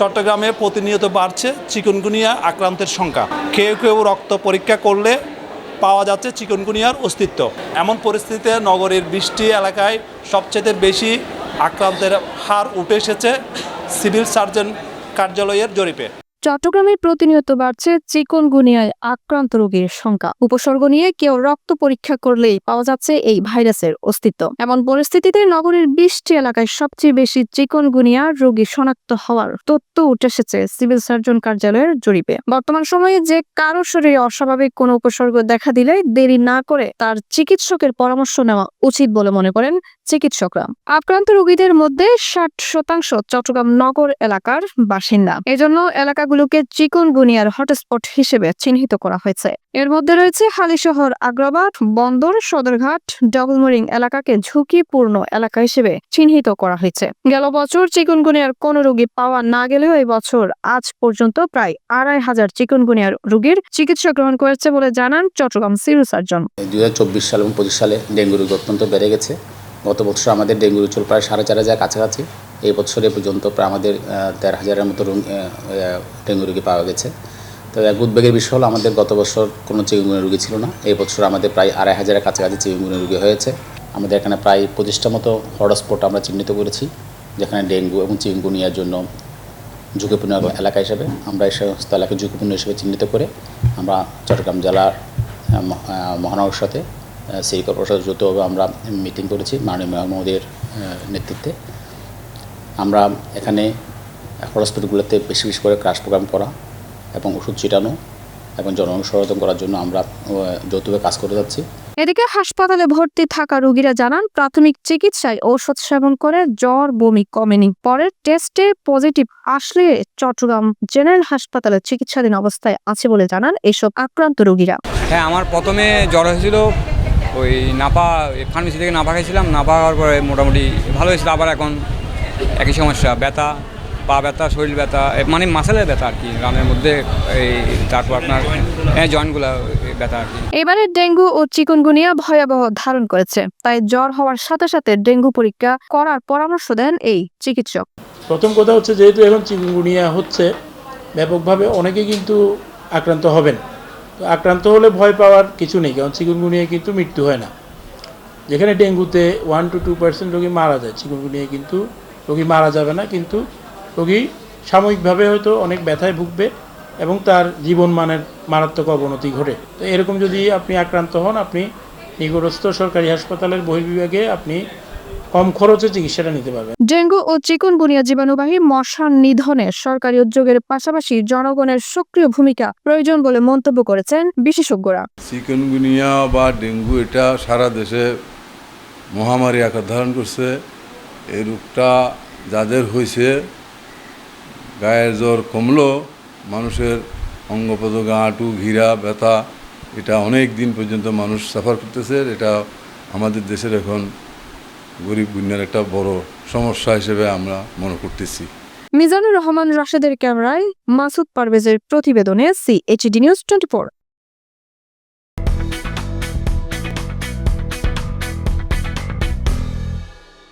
চট্টগ্রামে প্রতিনিয়ত বাড়ছে চিকনগুনিয়া আক্রান্তের সংখ্যা। কেউ কেউ রক্ত পরীক্ষা করলে পাওয়া যাচ্ছে চিকনগুনিয়ার অস্তিত্ব। এমন পরিস্থিতিতে নগরের বৃষ্টি এলাকায় সবচেয়ে বেশি আক্রান্তের হার উঠে এসেছে সিভিল সার্জন কার্যালয়ের জরিপে। চট্টগ্রামে প্রতিনিয়ত বাড়ছে চিকনগুনিয়ায় আক্রান্ত রোগীর সংখ্যা। উপসর্গ নিয়ে কেউ রক্ত পরীক্ষা করলেই পাওয়া যাচ্ছে এই ভাইরাসের অস্তিত্ব। এমন পরিস্থিতিতে নগরীর বিশটি এলাকায় সবচেয়ে বেশি চিকনগুনিয়া রোগী শনাক্ত হওয়ার তথ্য উঠে এসেছে সিভিল সার্জন কার্যালয়ের জরিপে। বর্তমান সময়ে যে কারও শরীরে অস্বাভাবিক কোনো উপসর্গ দেখা দিলে দেরি না করে তার চিকিৎসকের পরামর্শ নেওয়া উচিত বলে মনে করেন চিকিৎসকরা। আক্রান্ত রোগীদের মধ্যে ষাট শতাংশ চট্টগ্রাম নগর এলাকার বাসিন্দা। এজন্য এলাকাগুলোকে চিকনগুনিয়ার হটস্পট হিসেবে চিহ্নিত করা হয়েছে। এর মধ্যে রয়েছে হালিশহর আগ্রাবাদ, বন্দর, সদরঘাট, ডবলমোরিং এলাকাকে ঝুঁকিপূর্ণ এলাকা হিসেবে চিহ্নিত করা হয়েছে। গেল বছর চিকনগুনিয়ার কোন রোগী পাওয়া না গেলেও এই বছর আজ পর্যন্ত প্রায় আড়াই হাজার চিকনগুনিয়ার রোগীর চিকিৎসা গ্রহণ করেছে বলে জানান চট্টগ্রাম সিভিল সার্জন। দুই হাজার চব্বিশ সাল এবং পঁচিশ সালে ডেঙ্গু রোগ অত্যন্ত বেড়ে গেছে। গত বছর আমাদের ডেঙ্গু ছিল প্রায় সাড়ে চার হাজার কাছাকাছি। এই বছরে পর্যন্ত প্রায় আমাদের তেরো হাজারের মতো ডেঙ্গু রোগী পাওয়া গেছে। তো এক উদ্বেগের বিষয় হলো আমাদের গত বছর কোনো চিকুনগুনিয়া রোগী ছিল না। এই বছর আমাদের প্রায় আড়াই হাজারের কাছাকাছি চিকুনগুনিয়া রোগী হয়েছে। আমাদের এখানে প্রায় পঁচিশটা মতো হটস্পট আমরা চিহ্নিত করেছি, যেখানে ডেঙ্গু এবং চিকুনগুনিয়ার জন্য ঝুঁকিপূর্ণ এলাকা হিসেবে আমরা এই সমস্ত এলাকা ঝুঁকিপূর্ণ হিসেবে চিহ্নিত করে আমরা চট্টগ্রাম জেলার মহানগর সাথে সিটি কর্পোরেশন যৌথভাবে আমরা মিটিং করেছি মাননীয় মেয়র মহোদয়ের নেতৃত্বে। আমরা এখানে হসপিটালগুলোতে বেশি বেশি করে ক্রাশ প্রোগ্রাম করা এবং ওষুধ ছিটানো এবং জনগণ সচেতন করার জন্য আমরা যৌথভাবে কাজ করে যাচ্ছি। এদিকে হাসপাতালে ভর্তি থাকা রোগীরা জানান প্রাথমিক চিকিৎসায় ঔষধ সেবন করে জ্বর বমি কমেনি। পরের টেস্টে পজিটিভ আসলে চট্টগ্রাম জেনারেল হাসপাতালে চিকিৎসাধীন অবস্থায় আছে বলে জানান এসব আক্রান্ত রোগীরা। হ্যাঁ আমার প্রথমে জ্বর হয়েছিল ওই নাপা ফার্মেসি থেকে নাপা খাইছিলাম নাপা খাওয়ার পরে মোটামুটি ভালো হয়েছিল আবার এখন একই সমস্যা ব্যথা পা ব্যথা শরীর ব্যথা মানে মাসেলের ব্যথা আর কি রানের মধ্যে এই তারপর আপনার হ্যাঁ জয়েন্টগুলো ব্যথা আর কি। এবারে ডেঙ্গু ও চিকুনগুনিয়া ভয়াবহ ধারণ করেছে তাই জ্বর হওয়ার সাথে সাথে ডেঙ্গু পরীক্ষা করার পরামর্শ দেন এই চিকিৎসক। প্রথম কথা হচ্ছে যেহেতু এখন চিকুনগুনিয়া হচ্ছে ব্যাপকভাবে অনেকে কিন্তু আক্রান্ত হবেন। তো আক্রান্ত হলে ভয় পাওয়ার কিছু নেই কারণ চিকুনগুনিয়া কিন্তু মৃত্যু হয় না। যেখানে ডেঙ্গুতে ওয়ান টু টু পার্সেন্ট রোগী মারা যায় চিকুনগুনিয়া কিন্তু রোগী মারা যাবে না কিন্তু রোগী সাময়িকভাবে হয়তো অনেক ব্যথায় ভুগবে এবং তার জীবনমানের মারাত্মক অবনতি ঘটে। তো এরকম যদি আপনি আক্রান্ত হন আপনি নিকটস্থ সরকারি হাসপাতালের বহির্বিভাগে আপনি কম খরচে চিকিৎসাটা নিতে পারবেন। ডেঙ্গু ও চিকুনগুনিয়া জীবাণুবাহী মশা নিধনে সরকারি উদ্যোগের পাশাপাশি জনগণের সক্রিয় ভূমিকা প্রয়োজন বলে মন্তব্য করেছেন বিশেষজ্ঞরা। চিকেনগুনিয়া বা ডেঙ্গু এটা সারা দেশে মহামারী আকার ধারণ করছে। এই রোগটা যাদের হয়েছে, গায়ের জ্বর কমলো, মানুষের অঙ্গ প্রত্যঙ্গ হাঁটু ঘিরা, ব্যথা, এটা অনেক দিন পর্যন্ত মানুষ সাফার করতেছে। এটা আমাদের দেশের এখন গরিব গুণের একটা বড় সমস্যা হিসেবে আমরা মনে করতেছি। মিজানুর রহমান রাশেদের ক্যামেরায় মাসুদ পারভেজের প্রতিবেদনে সিএইচডি নিউজ টোয়েন্টি